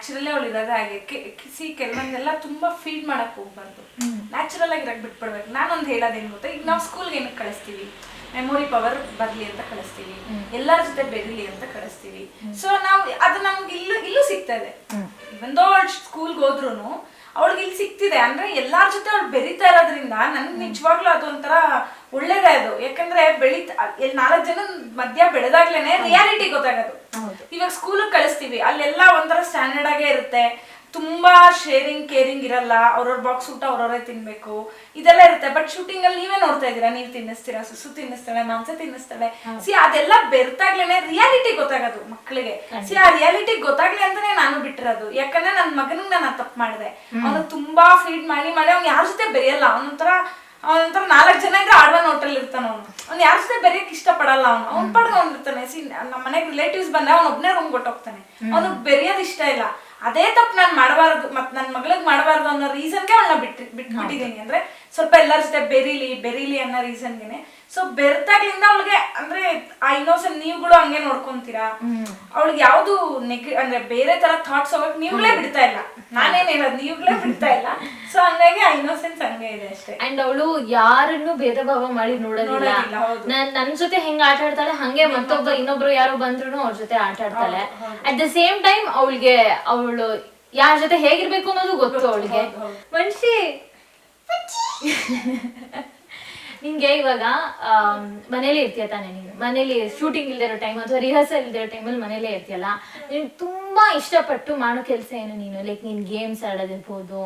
Naturally ಅವಳು ಇರೋದೇ ಹಾಗೆ. ಕಿಸಿ ಕೆಲವೊಂದೆಲ್ಲ ತುಂಬಾ ಫೀಡ್ ಮಾಡಕ್ ಹೋಗ್ಬಾರ್ದು. ನ್ಯಾಚುರಲ್ ಆಗಿ ಇರಕ್ಕೆ ಬಿಟ್ಬಿಡ್ಬೇಕು. ನಾನೊಂದು ಹೇಳೋದೇನು ಗೊತ್ತಾ? ಈಗ ನಾವು ಸ್ಕೂಲ್ಗೆ ಏನಕ್ಕೆ ಕಳಿಸ್ತೀವಿ? ಮೆಮೊರಿ ಪವರ್ ಬರ್ಲಿ ಅಂತ ಕಳಿಸ್ತೀವಿ. ಎಲ್ಲರ ಜೊತೆ ಬೆರಿಲಿ ಅಂತ ಕಳಿಸ್ತೀವಿ. ಸೊ ನಾವು ಅದು ನಮ್ಗೆ ಇಲ್ಲೂ ಇಲ್ಲೂ ಸಿಗ್ತಾ ಇದೆ. ಸ್ಕೂಲ್ಗೆ ಹೋದ್ರು ಅವಳಿಗೆ ಇಲ್ಲಿ ಸಿಕ್ತಿದೆ ಅಂದ್ರೆ ಎಲ್ಲಾರ ಜೊತೆ ಅವ್ಳು ಬೆರಿತಾ ಇರೋದ್ರಿಂದ ನನ್ಗೆ ನಿಜವಾಗ್ಲೂ ಅದು ಒಂಥರ ಒಳ್ಳೇದೇ ಅದು. ಯಾಕಂದ್ರೆ ಬೆಳಿತ ಇಲ್ಲಿ ನಾಲ್ಕು ಜನ ಮಧ್ಯ ಬೆಳೆದಾಗ್ಲೇನೆ ರಿಯಾಲಿಟಿ ಗೊತ್ತಾಗೋದು. ಇವಾಗ ಸ್ಕೂಲಿಗೆ ಕಳಿಸ್ತೀವಿ. ಅಲ್ಲೆಲ್ಲ ಒಂಥರ ಸ್ಟ್ಯಾಂಡರ್ಡ್ ಆಗೇ ಇರುತ್ತೆ. ತುಂಬಾ ಶೇರಿಂಗ್ ಕೇರಿಂಗ್ ಇರಲ್ಲ. ಅವ್ರವ್ರ ಬಾಕ್ಸ್ ಊಟ ಅವ್ರವರೇ ತಿನ್ಬೇಕು. ಇದೆಲ್ಲ ಇರುತ್ತೆ. ಬಟ್ ಶೂಟಿಂಗ್ ಅಲ್ಲಿ ನೀವೇ ನೋಡ್ತಾ ಇದೀರಾ ನೀವ್ ತಿನ್ನಿಸ್ತೀರಾ? ಸುಸು ತಿನ್ನಿಸ್ತಾಳೆ ಮಾಂಸ ತಿನ್ನಿಸ್ತಾಳೆ. ಸಿ ಅದೆಲ್ಲ ಬೆರ್ತಾಗ್ಲೇನೆ ರಿಯಾಲಿಟಿ ಗೊತ್ತಾಗೋದು ಮಕ್ಕಳಿಗೆ ಸಿ ಆ ರಿಯಾಲಿಟಿ ಗೊತ್ತಾಗ್ಲಿ ಅಂತಾನೆ ನಾನು ಬಿಟ್ಟಿರೋದು. ಯಾಕಂದ್ರೆ ನನ್ನ ಮಗನಿಗೆ ನಾನು ತಪ್ಪು ಮಾಡಿದೆ. ಅವನು ತುಂಬಾ ಫೀಡ್ ಮಾಡಿ ಮಾಡಿ ಅವ್ನು ಯಾರ ಜೊತೆ ಬೆರೆಯಲ್ಲ. ಅವನೊಂಥರ ಅವನೊಂಥರ ನಾಲ್ಕು ಜನ ಇದ್ರೆ ಆಡ್ವನ್ ಹೋಟೆಲ್ ಇರ್ತಾನ ಅವನು. ಅವ್ನು ಯಾರ ಜೊತೆ ಬೆರೆಯಕ್ ಇಷ್ಟಪಡಲ್ಲ ಅವನು. ಅವ್ನ ಪಡ್ದು ಅವ್ನು ಇರ್ತಾನೆ. ಸಿ ನಮ್ಮ ಮನೆಗೆ ರಿಲೇಟಿವ್ಸ್ ಬಂದ್ರೆ ಅವ್ನ ಒಬ್ಬನೇ ರೂಮ್ ಕೊಟ್ಟೋಗ್ತಾನೆ ಅವ್ನಿಗೆ ಬೆರೆಯೋದು ಇಷ್ಟ ಇಲ್ಲ. ಅದೇ ತಪ್ಪು ನಾನು ಮಾಡಬಾರ್ದು ಮತ್ತು ನನ್ನ ಮಾಡಬಾರ್ದು ಅನ್ನೋ ರೀಸನ್ಗೆ ಅವಳನ್ನ ಬಿಟ್ಟು ಬಿಟ್ಬಿಟ್ಟಿದ್ದೀನಿ. ಅಂದ್ರೆ ಸ್ವಲ್ಪ ಎಲ್ಲರ ಜೊತೆ ಬೆರಿಲಿ ಬೆರಿಲಿ ಅನ್ನೋ ರೀಸನ್ಗೆನೆ ಸೊ ಬೆರ್ತಾಗ್ಲಿಂದ ಅವಳಿಗೆ ಅಂದ್ರೆ ಐ ನೋ ಸರ್ ನೀವುಗಳು ಹಂಗೆ ನೋಡ್ಕೊಂತೀರಾ? ಅವಳಿಗೆ ಯಾವ್ದು ನೆಗೆ ಅಂದ್ರೆ ಬೇರೆ ತರ ಥಾಟ್ಸ್ ಹೋಗಕ್ ನೀವುಗಳೇ ಬಿಡ್ತಾ ಇಲ್ಲ. ನಾನೇನ್ ಹೇಳೋದು? ನೀವುಗಳೇ ಬಿಡ್ತಾ ಇಲ್ಲ. ಸೊ ಹಂಗಾಗಿ ಐನೋಸೆನ್ಸ್ ಹಂಗೆ ಇದೆ ಅಷ್ಟೇ. ಅಂಡ್ ಅವಳು ಯಾರನ್ನು ಭೇದ ಭಾವ ಮಾಡಿ ನೋಡೋದಿಲ್ಲ. ನೋಡೋದಿಲ್ಲ, ಹೌದು. ನನ್ ನನ್ ಜೊತೆ ಹೆಂಗ್ ಆಟ ಆಡ್ತಾಳೆ ಹಂಗೆ ಮತ್ತೊಬ್ಬ ಇನ್ನೊಬ್ರು ಯಾರು ಬಂದ್ರು ಅವ್ರ ಜೊತೆ ಆಟ ಆಡ್ತಾಳೆ. ಅಟ್ ದ ಸೇಮ್ ಟೈಮ್ ಅವಳಿಗೆ ಅವಳು ಯಾರ ಜೊತೆ ಹೇಗಿರ್ಬೇಕು ಅನ್ನೋದು ಗೊತ್ತು ಅವಳಿಗೆ. ಮನ್ಷಿ ನಿಂಗೆ ಇವಾಗ ಮನೇಲಿ ಇರ್ತೀಯ ತಾನೇ ನೀನು? ಮನೇಲಿ ಶೂಟಿಂಗ್ ಇಲ್ದಿರೋ ಇರೋ ಟೈಮ್ ಅಥವಾ ರಿಹರ್ಸಲ್ ಇಲ್ದಿರೋ ಇರೋ ಟೈಮಲ್ಲಿ ಮನೇಲೇ ಇರ್ತೀಯಲ್ಲ? ನೀನು ತುಂಬಾ ಇಷ್ಟಪಟ್ಟು ಮಾಡೋ ಕೆಲಸ ಏನು ನೀನು? ಲೈಕ್ ನೀನು ಗೇಮ್ಸ್ ಆಡೋದಿರ್ಬೋದು.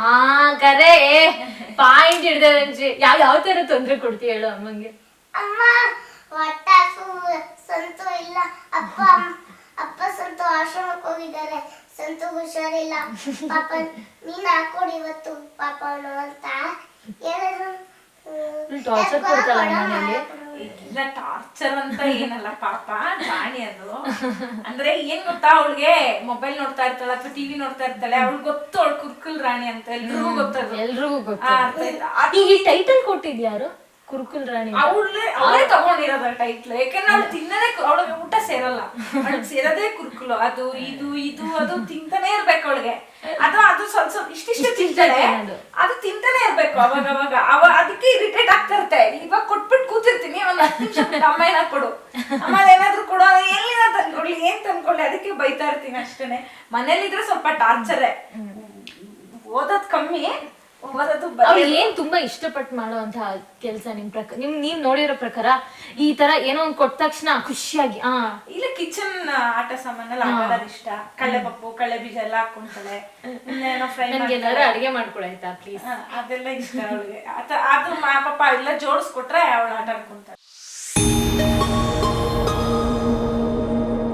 ಆ ಕರೆ! ಪಾಯಿಂಟ್ ಹಿಡ್ದೆ ಯಾವ ಯಾವ ತರ ತೊಂದ್ರೆ ಕೊಡ್ತೀಯ ಹೇಳು ಅಮ್ಮಂಗೆ? ಅಮ್ಮ ಸಂತು ಇಲ್ಲ. ಅಪ್ಪ ಅಪ್ಪ ಸಂತು ಆಶ್ರಮಕ್ಕೆ ಹೋಗಿದ್ದಾರೆ. ಸಂತು ಹುಷಾರಿಲ್ಲ. ಪಾಪ ನೀನ್ ಹಾಕೊಡಿ ಇವತ್ತು ಪಾಪ ಅವನು ಅಂತ ಹೇಳಿದ್ರು. ಟಾರ್ಚರ್ ಕೊಡ್ತಾಳ ಮನೇಲಿ? ಇಲ್ಲ ಟಾರ್ಚರ್ ಅಂತ ಏನಲ್ಲ ಪಾಪ ಜಾಣಿ ಅದು. ಅಂದ್ರೆ ಏನ್ ಗೊತ್ತಾ ಅವಳಿಗೆ? ಮೊಬೈಲ್ ನೋಡ್ತಾ ಇರ್ತಾಳೆ ಅಥವಾ ಟಿವಿ ನೋಡ್ತಾ ಇರ್ತಾಳೆ ಅವಳು ಗೊತ್ತು ಅವಳು ಕುರ್ಕುಲ್ ರಾಣಿ ಅಂತ ಎಲ್ರಿಗೂ ಗೊತ್ತದು ಎಲ್ರಿಗೂ ಗೊತ್ತು. ಈ ಟೈಟಲ್ ಕೊಟ್ಟಿದ್ಯಾರು? ಕುರುಕುಲ್ ರಾಣಿ. ಅವಳೇ ಅವಳೇ ತಗೊಂಡಿರೋದ ಟೈಟ್ಲ್ ಯಾಕಂದ್ರೆ ಅವಳು ತಿನ್ನದೇ ಅವಳಿಗೆ ಊಟ ಸೇರಲ್ಲ. ಅವಳಿಗೆ ಸೇರದೇ ಕುರುಕುಲು. ಅದು ಇದು ಇದು ಅದು ತಿಂತಾನೆ ಇರ್ಬೇಕು ಅವಳಿಗೆ. ಅದು ಅದು ಸ್ವಲ್ಪ ಸ್ವಲ್ಪ ಇಷ್ಟಿಷ್ಟು ತಿಂತಾಳೆ. ಅದು ತಿಂತಾನೆ ಇರ್ಬೇಕು ಅವಾಗ ಅವಾಗ. ಅವ ಅದಕ್ಕೆ ಇರಿಟೇಟ್ ಆಗ್ತಾ ಇರುತ್ತೆ. ಇವಾಗ ಕೊಟ್ಬಿಟ್ಟು ಕೂತಿರ್ತೀನಿ. ಒಂದ್ ಹತ್ತು ನಿಮಿಷ ಅಮ್ಮ ಏನ ಕೊಡು. ಅಮ್ಮ ಏನಾದ್ರು ಕೊಡು. ಎಲ್ಲಿನ ತಂದ್ಕೊಳ್ಳಿ ಏನ್ ತಂದ್ಕೊಳ್ಳಿ? ಅದಕ್ಕೆ ಬೈತಾ ಇರ್ತೀನಿ ಅಷ್ಟೇನೆ. ಮನೇಲಿದ್ರೆ ಸ್ವಲ್ಪ ಟಾರ್ಚರೇ ಓದೋದ್ ಕಮ್ಮಿ. ಬರೆಯೋದು ಏನ್ ತುಂಬಾ ಇಷ್ಟಪಟ್ಟು ಮಾಡುವಂತ ಕೆಲಸ ನಿಮ್ ಪ್ರಕಾರ ನಿಮ್ ನೀವ್ ನೋಡಿರೋ ಪ್ರಕಾರ ಈ ತರ ಏನೋ ಒಂದ್ ಕೊಟ್ಟ ತಕ್ಷಣ ಖುಷಿಯಾಗಿ ಹಾ ಇಲ್ಲ ಕಿಚನ್ ಆಟ ಸಾಮಾನೆಲ್ಲ ಆಡೋದು ಇಷ್ಟ. ಕಳ್ಳೆ ಪಪ್ಪು ಕಳ್ಳೆ ಬೀಜ ಎಲ್ಲ ಫ್ರೈ ನನ್ಗೆ ಏನಾದ್ರು ಅಡಿಗೆ ಮಾಡ್ಕೊಡಾಯ್ತಾ ಪ್ಲೀಸ್ ಅದೆಲ್ಲ ಇಷ್ಟ ಅವಳಿಗೆ. ಅದು ಮಾ ಪಪ್ಪ ಎಲ್ಲ ಜೋಡಿಸ್ಕೊಟ್ರೆ ಅವಳು ಆಟ ಆಡ್ಕೊಂತಾಳೆ.